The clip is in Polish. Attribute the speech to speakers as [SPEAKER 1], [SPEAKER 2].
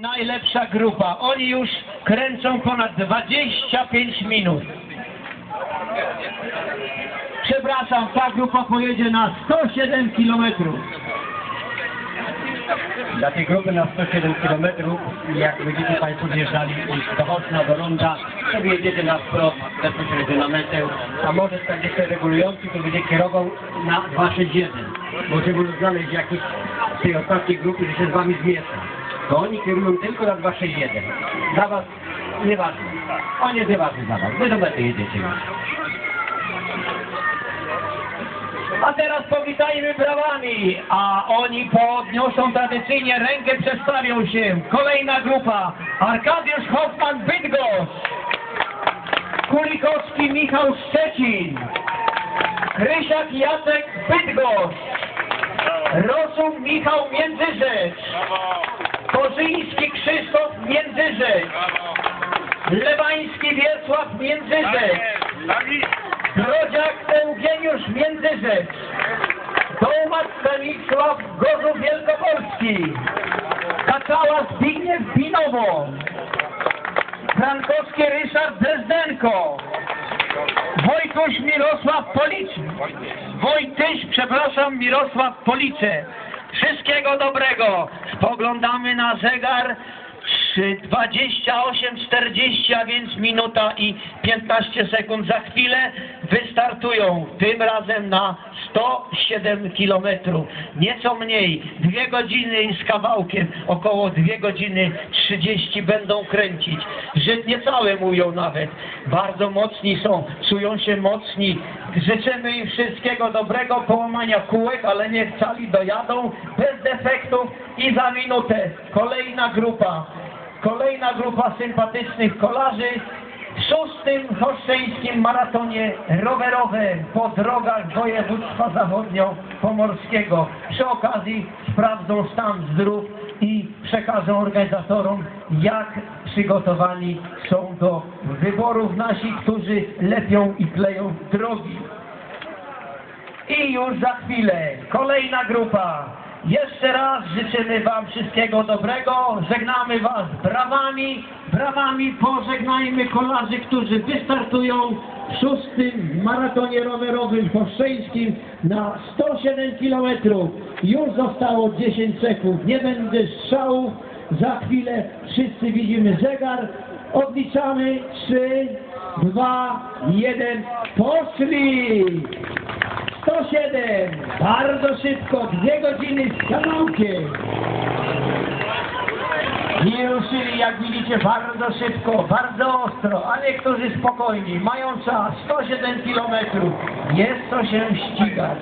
[SPEAKER 1] Najlepsza grupa. Oni już kręcą ponad 25 minut. Przepraszam, ta grupa pojedzie na 107 kilometrów.
[SPEAKER 2] Dla tej grupy na 107 km, jak będziecie Państwo zjeżdżali z Dochodzna do Ronda, to wyjedziecie na wprost bezpośrednio na metę, a może jeszcze regulujący, to będzie kierował na 261. Bo żeby znaleźć jakiś z tej ostatniej grupy, że się z Wami zmiesza, to oni kierują tylko na 261. Dla Was nieważne. On jest nieważny dla Was. Wy do mety jedziecie.
[SPEAKER 1] A teraz powitajmy brawami, a oni podniosą tradycyjnie rękę, przedstawią się. Kolejna grupa. Arkadiusz Hoffman Bydgoszcz. Kulikowski Michał Szczecin. Krysiak Jacek Bydgoszcz. Rosum Michał Międzyrzecz. Lewański Wiesław Międzyrzecz. Grodziak Eugeniusz Międzyrzecz. Dołmat Stanisław Gorzów Wielkopolski. Kaczała Zbigniew Binowo. Frankowski Ryszard Drezdenko. Wojtuś Mirosław Polic. Wojtyś, przepraszam, Mirosław Police. Wszystkiego dobrego. Spoglądamy na zegar. 28.40, a więc minuta i 15 sekund. Za chwilę wystartują, tym razem na 107 kilometrów. Nieco mniej, dwie godziny z kawałkiem, około 2 godziny 30 będą kręcić. Że niecałe mówią nawet. Bardzo mocni są, czują się mocni. Życzymy im wszystkiego dobrego, połamania kółek, ale niech cali dojadą bez defektów i za minutę kolejna grupa. Kolejna grupa sympatycznych kolarzy w szóstym choszczeńskim maratonie rowerowym po drogach województwa zachodnio-pomorskiego. Przy okazji sprawdzą stan zdrów i przekażą organizatorom, jak przygotowani są do wyborów nasi, którzy lepią i kleją drogi. I już za chwilę kolejna grupa. Jeszcze raz życzymy Wam wszystkiego dobrego. Żegnamy Was brawami. Brawami pożegnajmy kolarzy, którzy wystartują w szóstym maratonie rowerowym choszczeńskim na 107 km. Już zostało 10 sekund. Nie będzie strzałów. Za chwilę wszyscy widzimy zegar. Odliczamy 3, 2, 1. Poszli! 107, bardzo szybko, dwie godziny z kawałkiem. I ruszyli, jak widzicie, bardzo szybko, bardzo ostro, a niektórzy spokojni, mają czas, 107 kilometrów. Jest co się ścigać.